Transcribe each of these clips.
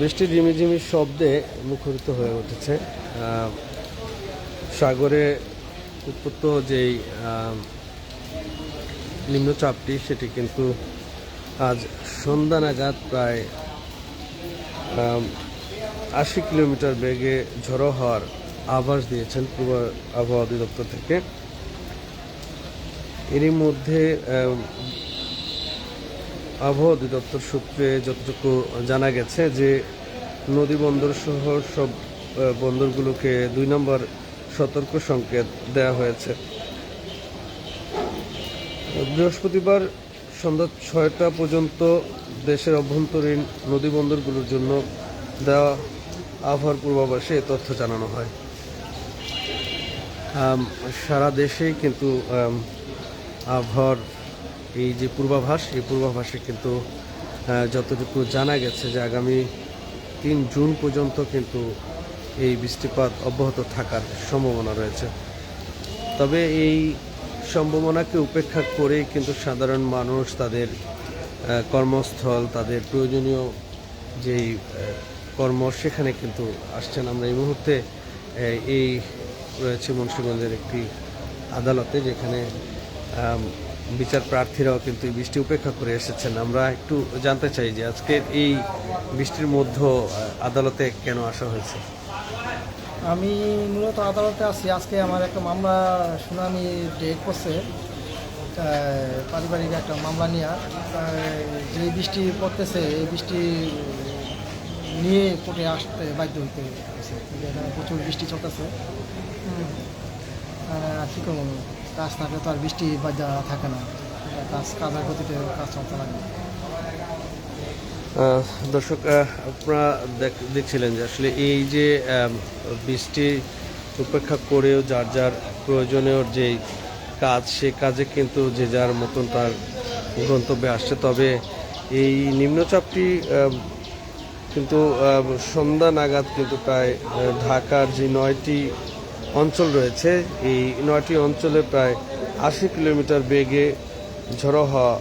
বৃষ্টির ঝিমিঝিমি শব্দে মুখরিত হয়ে উঠেছে। সাগরে উৎপত্ত যেই নিম্নচাপটি, সেটি কিন্তু আজ সন্ধ্যা নাগাদ প্রায় আশি কিলোমিটার বেগে ঝড়ো হওয়ার আভাস দিয়েছেন পূর্ব আবহাওয়া অধিদপ্তর থেকে। এরই মধ্যে আবহাওয়া অধিদপ্তর সূত্রে যতটুকু জানা গেছে যে নদী বন্দর সহ সব বন্দরগুলোকে দুই নম্বর সতর্ক সংকেত দেওয়া হয়েছে। বৃহস্পতিবার সন্ধ্যা ছয়টা পর্যন্ত দেশের অভ্যন্তরীণ নদী বন্দরগুলোর জন্য দেওয়া আবহাওয়ার পূর্বাভাসে তথ্য জানানো হয়। সারা দেশেই কিন্তু আবহাওয়ার এই যে পূর্বাভাস, এই পূর্বাভাসে কিন্তু যতটুকু জানা গেছে যে আগামী তিন জুন পর্যন্ত কিন্তু এই বৃষ্টিপাত অব্যাহত থাকার সম্ভাবনা রয়েছে। তবে এই সম্ভাবনাকে উপেক্ষা করে কিন্তু সাধারণ মানুষ তাদের কর্মস্থল, তাদের প্রয়োজনীয় যেই কর্ম, সেখানে কিন্তু আসছেন। আমরা এই মুহূর্তে এই রয়েছে মুন্সিগঞ্জের একটি আদালতে যেখানে বিচার প্রার্থীরাও কিন্তু এই বৃষ্টি উপেক্ষা করে এসেছেন। আমরা একটু জানতে চাই যে আজকের এই বৃষ্টির মধ্যে আদালতে কেন আসা হয়েছে? আমি মূলত আদালতে আছি। আজকে আমার একটা মামলা, শুনানি ডেট করছে পারিবারিক একটা মামলা নিয়ে। যে বৃষ্টি পড়তেছে, এই বৃষ্টি নিয়ে কোর্টে আসতে বাধ্য হইতে প্রচুর বৃষ্টি চলতেছে। কী করব? কাজ থাকলে তো আর বৃষ্টি বাধ্য থাকে না। কাজ, কাজের গতিতে কাজ চলতে লাগে। দর্শক আপনারা দেখ- দেখছিলেন যে আসলে এই যে বৃষ্টি উপেক্ষা করেও যার যার প্রয়োজনীয় যে কাজ, সে কাজে কিন্তু যে যার মতন তার গন্তব্যে আসছে। তবে এই নিম্নচাপটি কিন্তু সন্ধ্যা নাগাদ কিন্তু প্রায় ঢাকার যে নয়টি অঞ্চল রয়েছে। এই নয়টি অঞ্চলে প্রায় আশি কিলোমিটার বেগে ঝড়ো হওয়া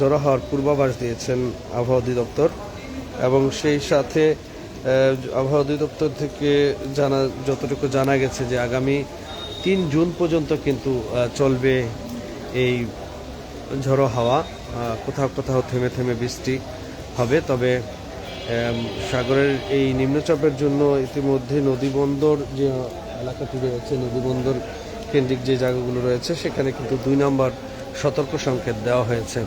জড়ো হওয়ার পূর্বাভাস দিয়েছেন আবহাওয়া অধিদপ্তর এবং সেই সাথে আবহাওয়া অধিদপ্তর থেকে জানা, যতটুকু জানা গেছে যে আগামী তিন জুন পর্যন্ত কিন্তু চলবে এই ঝড়ো হাওয়া। কোথাও কোথাও থেমে থেমে বৃষ্টি হবে, তবে সাগরের এই নিম্নচাপের জন্য ইতিমধ্যে নদীবন্দর যে এলাকাটি রয়েছে নদীবন্দর কেন্দ্রিক যে জায়গাগুলো রয়েছে, সেখানে কিন্তু দুই নম্বর সতর্ক সংকেত দেওয়া হয়েছে।